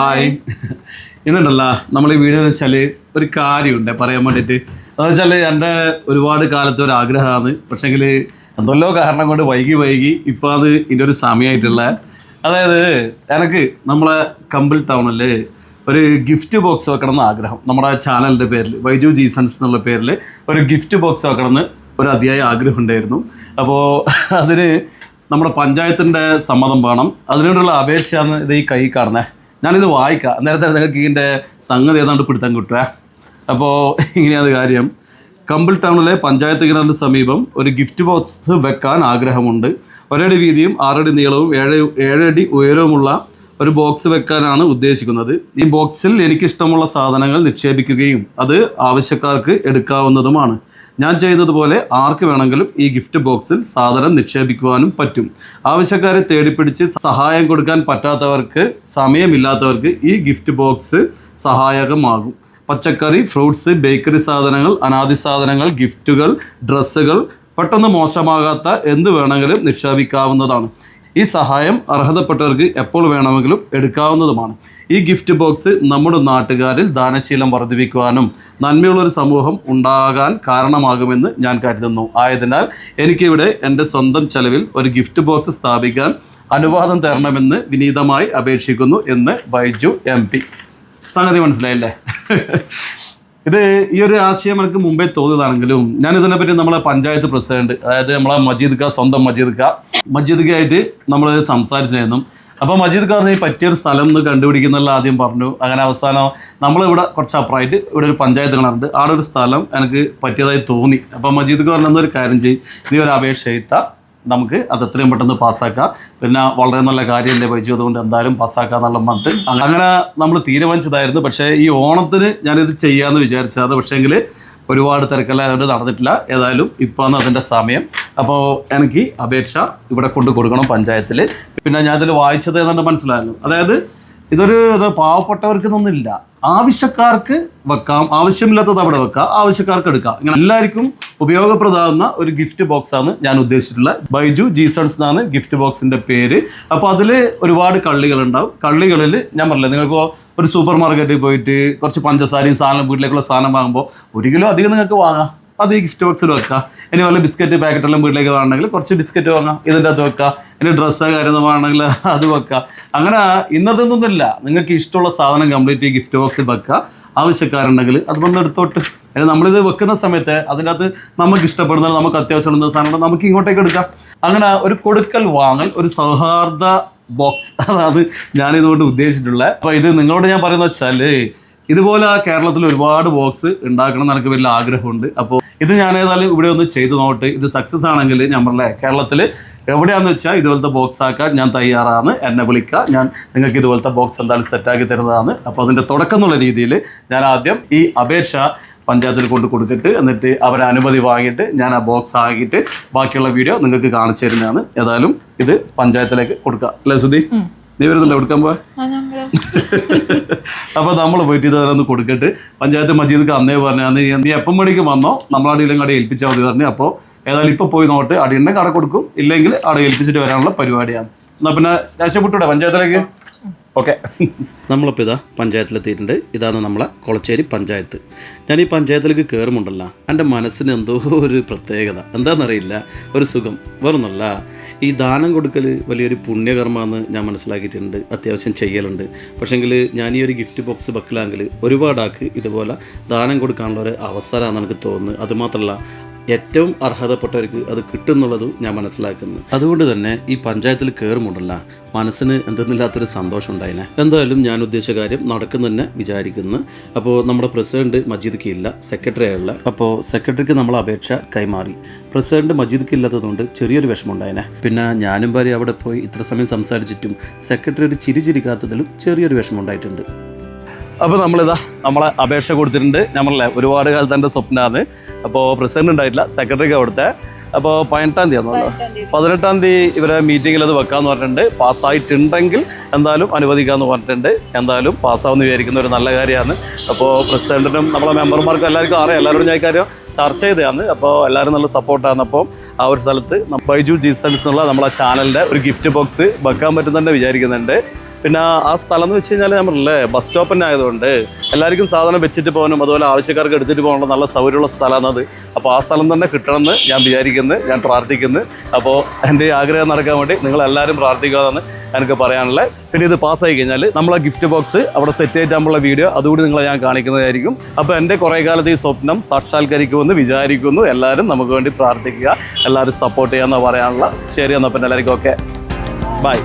Hi എന്നുണ്ടല്ല നമ്മൾ ഈ video എന്ന് വെച്ചാൽ ഒരു കാര്യമുണ്ട് പറയാൻ വേണ്ടിയിട്ട്. അതെന്ന് വെച്ചാൽ എന്റെ ഒരുപാട് കാലത്തെ ഒരു ആഗ്രഹമാണ്. പക്ഷേങ്കിൽ എന്തെല്ലോ കാരണം കൊണ്ട് വൈകി വൈകി ഇപ്പം അത് ഇതിന്റെ ഒരു സമയമായിട്ടുള്ള അതായത് എനിക്ക് നമ്മളെ കമ്പിൾ ടൗണിൽ ഒരു ഗിഫ്റ്റ് ബോക്സ് വെക്കണം എന്ന് ആഗ്രഹം. നമ്മുടെ ചാനലിന്റെ പേരിൽ വൈജു ജീസൺസ് എന്നുള്ള പേരിൽ ഒരു ഗിഫ്റ്റ് ബോക്സ് വെക്കണം എന്ന് ഒരു അതിയായ ആഗ്രഹം ഉണ്ടായിരുന്നു. അപ്പോൾ അതിന് നമ്മുടെ പഞ്ചായത്തിന്റെ സമ്മതം വേണം. അതിനോടുള്ള അപേക്ഷയാണ് ഇത് ഈ കൈ കാണുന്നത് ഞാനിത് വായിക്കാം. നേരത്തെ നിങ്ങൾക്ക് ഇതിന്റെ സംഗതി ഏതാണ്ട് പിടുത്തം കിട്ടുക. അപ്പോൾ ഇങ്ങനെയാണ് കാര്യം. കമ്പിൾ ടൗണിലെ പഞ്ചായത്ത് കിണറിന് സമീപം ഒരു ഗിഫ്റ്റ് ബോക്സ് വെക്കാൻ ആഗ്രഹമുണ്ട്. ഒരടി വീതിയും ആറടി നീളവും ഏഴ് ഏഴടി ഉയരവുമുള്ള ഒരു ബോക്സ് വെക്കാനാണ് ഉദ്ദേശിക്കുന്നത്. ഈ ബോക്സിൽ എനിക്കിഷ്ടമുള്ള സാധനങ്ങൾ നിക്ഷേപിക്കുകയും അത് ആവശ്യക്കാർക്ക് എടുക്കാവുന്നതുമാണ്. ഞാൻ ചെയ്തതുപോലെ ആർക്ക് വേണമെങ്കിലും ഈ ഗിഫ്റ്റ് ബോക്സിൽ സാധനം നിക്ഷേപിക്കുവാനും പറ്റും. ആവശ്യക്കാരെ തേടിപ്പിടിച്ച് സഹായം കൊടുക്കാൻ പറ്റാത്തവർക്ക് സമയമില്ലാത്തവർക്ക് ഈ ഗിഫ്റ്റ് ബോക്സ് സഹായകമാകും. പച്ചക്കറി ഫ്രൂട്ട്സ് ബേക്കറി സാധനങ്ങൾ അനാദി സാധനങ്ങൾ ഗിഫ്റ്റുകൾ ഡ്രസ്സുകൾ പെട്ടെന്ന് മോശമാകാത്ത എന്ത് വേണമെങ്കിലും നിക്ഷേപിക്കാവുന്നതാണ്. ഈ സഹായം അർഹതപ്പെട്ടവർക്ക് എപ്പോൾ വേണമെങ്കിലും എടുക്കാവുന്നതുമാണ്. ഈ ഗിഫ്റ്റ് ബോക്സ് നമ്മുടെ നാട്ടുകാരിൽ ദാനശീലം വർദ്ധിപ്പിക്കുവാനും നന്മയുള്ളൊരു സമൂഹം ഉണ്ടാകാൻ കാരണമാകുമെന്ന് ഞാൻ കരുതുന്നു. ആയതിനാൽ എനിക്കിവിടെ എന്റെ സ്വന്തം ചെലവിൽ ഒരു ഗിഫ്റ്റ് ബോക്സ് സ്ഥാപിക്കാൻ അനുവാദം തരണമെന്ന് വിനീതമായി അപേക്ഷിക്കുന്നു എന്ന് ബൈജു എം പി. സംഗതി മനസ്സിലായില്ലേ? ഇത് ഈ ഒരു ആശയം എനിക്ക് മുമ്പേ തോന്നിയതാണെങ്കിലും ഞാൻ ഇതിനെപ്പറ്റി നമ്മളെ പഞ്ചായത്ത് പ്രസിഡന്റ് അതായത് നമ്മളെ മജീദ് ഖാ സ്വന്തം മജീദ് ഖാ മജീദ് ഖാ ആയിട്ട് നമ്മൾ സംസാരിച്ചായിരുന്നു അപ്പോൾ മജീദ് ഖാ പറഞ്ഞ പറ്റിയൊരു സ്ഥലം എന്ന് കണ്ടുപിടിക്കുന്നുള്ള ആദ്യം പറഞ്ഞു. അങ്ങനെ അവസാനം നമ്മളിവിടെ കുറച്ച് അപ്പുറമായിട്ട് ഇവിടെ ഒരു പഞ്ചായത്ത് കിണറുണ്ട്. അവിടെ ഒരു സ്ഥലം എനിക്ക് പറ്റിയതായി തോന്നി. അപ്പോൾ മജീദ് ഖാ കാര്യം ചെയ്യും. നീ ഒരു അപേക്ഷ എഴുത്താ. നമുക്ക് അത് എത്രയും പെട്ടെന്ന് പാസ്സാക്കാം. പിന്നെ വളരെ നല്ല കാര്യമല്ലേ പരിചയം അതുകൊണ്ട് എന്തായാലും പാസ്സാക്കാം എന്നുള്ള അങ്ങനെ നമ്മൾ തീരുമാനിച്ചതായിരുന്നു. പക്ഷേ ഈ ഓണത്തിന് ഞാനിത് ചെയ്യാമെന്ന് വിചാരിച്ചത് പക്ഷേങ്കിൽ ഒരുപാട് തിരക്കല്ലായതുകൊണ്ട് നടന്നിട്ടില്ല. ഏതായാലും ഇപ്പോഴാണ് അതിന്റെ സമയം. അപ്പോൾ എനിക്ക് അപേക്ഷ ഇവിടെ കൊണ്ടു കൊടുക്കണം പഞ്ചായത്തിൽ പിന്നെ ഞാൻ ഇതിൽ വായിച്ചത് ഏതാണ്ട് മനസ്സിലായല്ലോ. അതായത് ഇതൊരു ഇത് പാവപ്പെട്ടവർക്ക് ഒന്നുമില്ല ആവശ്യക്കാർക്ക് വെക്കാം. ആവശ്യമില്ലാത്തത് അവിടെ വെക്കാം. ആവശ്യക്കാർക്ക് എടുക്കാം. ഇങ്ങനെ എല്ലാവർക്കും ഉപയോഗപ്രദമാകുന്ന ഒരു ഗിഫ്റ്റ് ബോക്സ് ആണ് ഞാൻ ഉദ്ദേശിച്ചിട്ടുള്ള ബൈജു ജീസൺസ് എന്നാണ് ഗിഫ്റ്റ് ബോക്സിന്റെ പേര്. അപ്പോൾ അതിൽ ഒരുപാട് കള്ളികൾ ഉണ്ടാവും. കള്ളികളിൽ ഞാൻ പറഞ്ഞില്ല നിങ്ങൾക്ക് ഒരു സൂപ്പർ മാർക്കറ്റിൽ പോയിട്ട് കുറച്ച് പഞ്ചസാരയും സാധനം വീട്ടിലേക്കുള്ള സാധനം വാങ്ങുമ്പോൾ ഒരു കിലോ അധികം നിങ്ങൾക്ക് വാങ്ങാം. അത് ഈ ഗിഫ്റ്റ് ബോക്സിൽ വെക്കുക ഇനി വല്ല ബിസ്ക്കറ്റ് പാക്കറ്റെല്ലാം വീട്ടിലേക്ക് വേണമെങ്കിൽ കുറച്ച് ബിസ്ക്കറ്റ് വാങ്ങാം. ഇതിന്റെ അകത്ത് വെക്കാം. ഇനി ഡ്രസ്സ് കാര്യം വേണമെങ്കിൽ അത് വെക്കാം. അങ്ങനെ ഇന്നതൊന്നുമില്ല നിങ്ങൾക്ക് ഇഷ്ടമുള്ള സാധനം കംപ്ലീറ്റ് ഈ ഗിഫ്റ്റ് ബോക്സിൽ വെക്കുക ആവശ്യക്കാരുണ്ടെങ്കിൽ അത് വന്ന് എടുത്തോട്ട്. അതിന് നമ്മളിത് വെക്കുന്ന സമയത്ത് അതിന്റെ അകത്ത് നമുക്ക് ഇഷ്ടപ്പെടുന്ന നമുക്ക് അത്യാവശ്യം സാധനം നമുക്ക് ഇങ്ങോട്ടേക്ക് എടുക്കാം. അങ്ങനെ ഒരു കൊടുക്കൽ വാങ്ങൽ ഒരു സൗഹാർദ്ദ ബോക്സ് അതാണ് ഞാനിതുകൊണ്ട് ഉദ്ദേശിച്ചിട്ടുള്ളത്. അപ്പോൾ ഇത് നിങ്ങളോട് ഞാൻ പറയുന്നത് വെച്ചാൽ ഇതുപോലെ കേരളത്തിൽ ഒരുപാട് ബോക്സ് ഉണ്ടാക്കണം എന്ന് എനിക്ക് വലിയ ആഗ്രഹമുണ്ട്. അപ്പോൾ ഇത് ഞാൻ ഏതായാലും ഇവിടെ ഒന്ന് ചെയ്തു നോട്ട് ഇത് സക്സസ് ആണെങ്കിൽ ഞാൻ പറഞ്ഞേ കേരളത്തിൽ എവിടെയാണെന്ന് വെച്ചാൽ ഇതുപോലത്തെ ബോക്സ് ആക്കാൻ ഞാൻ തയ്യാറാണ്. എന്നെ വിളിക്കുക ഞാൻ നിങ്ങൾക്ക് ഇതുപോലത്തെ ബോക്സ് എന്തായാലും സെറ്റാക്കി തരുന്നതാണ്. അപ്പോൾ അതിന്റെ തുടക്കം എന്നുള്ള രീതിയിൽ ഞാൻ ആദ്യം ഈ അപേക്ഷ പഞ്ചായത്തിൽ കൊണ്ട് കൊടുത്തിട്ട് എന്നിട്ട് അവരെ അനുമതി വാങ്ങിയിട്ട് ഞാൻ ആ ബോക്സ് ആക്കിയിട്ട് ബാക്കിയുള്ള വീഡിയോ നിങ്ങൾക്ക് കാണിച്ചു തരുന്നതാണ്. ഏതായാലും ഇത് പഞ്ചായത്തിലേക്ക് കൊടുക്കുക അല്ലേ സുധി? നീ വരുന്നില്ല കൊടുക്കാൻ പോവാ അപ്പൊ നമ്മൾ പോയിട്ട് ഇതൊന്ന് കൊടുക്കട്ട്. പഞ്ചായത്ത് മജീദ് അന്നേ പറഞ്ഞു നീ എപ്പം മണിക്ക് വന്നോ നമ്മളടിയിലും കട ഏൽപ്പിച്ചാൽ മതി പറഞ്ഞു അപ്പോൾ ഏതായാലും ഇപ്പൊ പോയി നോട്ട് അടിയുണ്ടെ കട കൊടുക്കും. ഇല്ലെങ്കിൽ അവിടെ ഏൽപ്പിച്ചിട്ട് വരാനുള്ള പരിപാടിയാണ്. എന്നാ പിന്നെ രാശിപ്പെട്ടൂടെ പഞ്ചായത്തിലേക്ക്? ഓക്കെ നമ്മളിപ്പോൾ ഇതാ പഞ്ചായത്തിലെത്തിയിട്ടുണ്ട്. ഇതാണ് നമ്മളെ കൊളച്ചേരി പഞ്ചായത്ത്. ഞാൻ ഈ പഞ്ചായത്തിലേക്ക് കയറുമുണ്ടല്ല എന്റെ മനസ്സിന് എന്തോ ഒരു പ്രത്യേകത. എന്താണെന്നറിയില്ല ഒരു സുഖം. വേറൊന്നുമല്ല ഈ ദാനം കൊടുക്കൽ വലിയൊരു പുണ്യകർമ്മമെന്ന് ഞാൻ മനസ്സിലാക്കിയിട്ടുണ്ട്. അത്യാവശ്യം ചെയ്യലുണ്ട്. പക്ഷേങ്കിൽ ഞാൻ ഈ ഒരു ഗിഫ്റ്റ് ബോക്സ് ബക്കിലാങ്കിൽ ഒരുപാടാക്ക് ഇതുപോലെ ദാനം കൊടുക്കാനുള്ള ഒരു അവസരമാണെന്ന് എനിക്ക് തോന്നുന്നത് അതുമാത്രമല്ല ഏറ്റവും അർഹതപ്പെട്ടവർക്ക് അത് കിട്ടുന്നുള്ളതും ഞാൻ മനസ്സിലാക്കുന്നു. അതുകൊണ്ട് തന്നെ ഈ പഞ്ചായത്തിൽ കയറുമുണ്ടല്ല മനസ്സിന് എന്തെന്നില്ലാത്തൊരു സന്തോഷം ഉണ്ടായിനെ. എന്തായാലും ഞാൻ ഉദ്ദേശിച്ച കാര്യം നടക്കുന്നു തന്നെ വിചാരിക്കുന്നു. അപ്പോൾ നമ്മുടെ പ്രസിഡന്റ് മജീദ് ഇല്ല സെക്രട്ടറി ആയുള്ള അപ്പോൾ സെക്രട്ടറിക്ക് നമ്മൾ അപേക്ഷ കൈമാറി. പ്രസിഡന്റ് മജീദ് ഇല്ലാത്തതുകൊണ്ട് ചെറിയൊരു വിഷമം ഉണ്ടായിനെ പിന്നെ ഞാനും ഭാര്യ അവിടെ പോയി ഇത്ര സമയം സംസാരിച്ചിട്ടും സെക്രട്ടറി ഒരു ചിരി ചിരിക്കാത്തതിലും ചെറിയൊരു വിഷമം ഉണ്ടായിട്ടുണ്ട് അപ്പോൾ നമ്മളിതാ നമ്മളെ അപേക്ഷ കൊടുത്തിട്ടുണ്ട്. നമ്മളെ ഒരുപാട് കാലത്ത് എന്റെ സ്വപ്നമാണ് അപ്പോൾ പ്രസിഡന്റ് ഉണ്ടായിട്ടില്ല സെക്രട്ടറിക്ക് അവിടുത്തെ അപ്പോൾ പതിനെട്ടാം തീയതി ആണല്ലോ. പതിനെട്ടാം തീയതി. ഇവരെ മീറ്റിങ്ങിൽ അത് വെക്കാമെന്ന് പറഞ്ഞിട്ടുണ്ട്. പാസ്സായിട്ടുണ്ടെങ്കിൽ എന്തായാലും അനുവദിക്കാമെന്ന് പറഞ്ഞിട്ടുണ്ട്. എന്തായാലും പാസ്സാവുമെന്ന് വിചാരിക്കുന്ന ഒരു നല്ല കാര്യമാണ്. അപ്പോൾ പ്രസിഡന്റിനും നമ്മളെ മെമ്പർമാർക്കും എല്ലാവർക്കും അറിയാം. എല്ലാവരോടും ഞാൻ കാര്യം ചർച്ച ചെയ്തതാണ്. അപ്പോൾ എല്ലാവരും നല്ല സപ്പോർട്ടാണ്. അപ്പോൾ ആ ഒരു സ്ഥലത്ത് ബൈജു ജീസൺസ് എന്നുള്ള നമ്മളെ ചാനലിന്റെ ഒരു ഗിഫ്റ്റ് ബോക്സ് വെക്കാൻ പറ്റുന്നുണ്ട് വിചാരിക്കുന്നുണ്ട്. പിന്നെ ആ സ്ഥലം എന്ന് വെച്ച് കഴിഞ്ഞാൽ ഞാൻ പറഞ്ഞില്ലേ ബസ് സ്റ്റോപ്പ് ആയതുകൊണ്ട് എല്ലാവർക്കും സാധനം വെച്ചിട്ട് പോകാനും അതുപോലെ ആവശ്യക്കാർക്ക് എടുത്തിട്ട് പോകാനുള്ള നല്ല സൗകര്യമുള്ള സ്ഥലമാണ് അത്. അപ്പോൾ ആ സ്ഥലം തന്നെ കിട്ടണമെന്ന് ഞാൻ വിചാരിക്കുന്നു ഞാൻ പ്രാർത്ഥിക്കുന്നു. അപ്പോൾ എന്റെ ആഗ്രഹം നടക്കാൻ വേണ്ടി നിങ്ങളെല്ലാവരും പ്രാർത്ഥിക്കാമെന്നാണ് എനിക്ക് പറയാനുള്ളത്. പിന്നെ ഇത് പാസ്സായി കഴിഞ്ഞാൽ നമ്മളെ ഗിഫ്റ്റ് ബോക്സ് അവിടെ സെറ്റ് ആയിട്ടാകുമ്പോൾ വീഡിയോ അതുകൂടി നിങ്ങളെ ഞാൻ കാണിക്കുന്നതായിരിക്കും. അപ്പോൾ എന്റെ കുറേ കാലത്ത് ഈ സ്വപ്നം സാക്ഷാത്കരിക്കുമെന്ന് വിചാരിക്കുന്നു. എല്ലാവരും നമുക്ക് വേണ്ടി പ്രാർത്ഥിക്കുക. എല്ലാവരും സപ്പോർട്ട് ചെയ്യാമെന്ന് പറയാനുള്ള. ശരി എന്നാൽ പിന്നെ എല്ലാവർക്കും ഓക്കെ ബൈ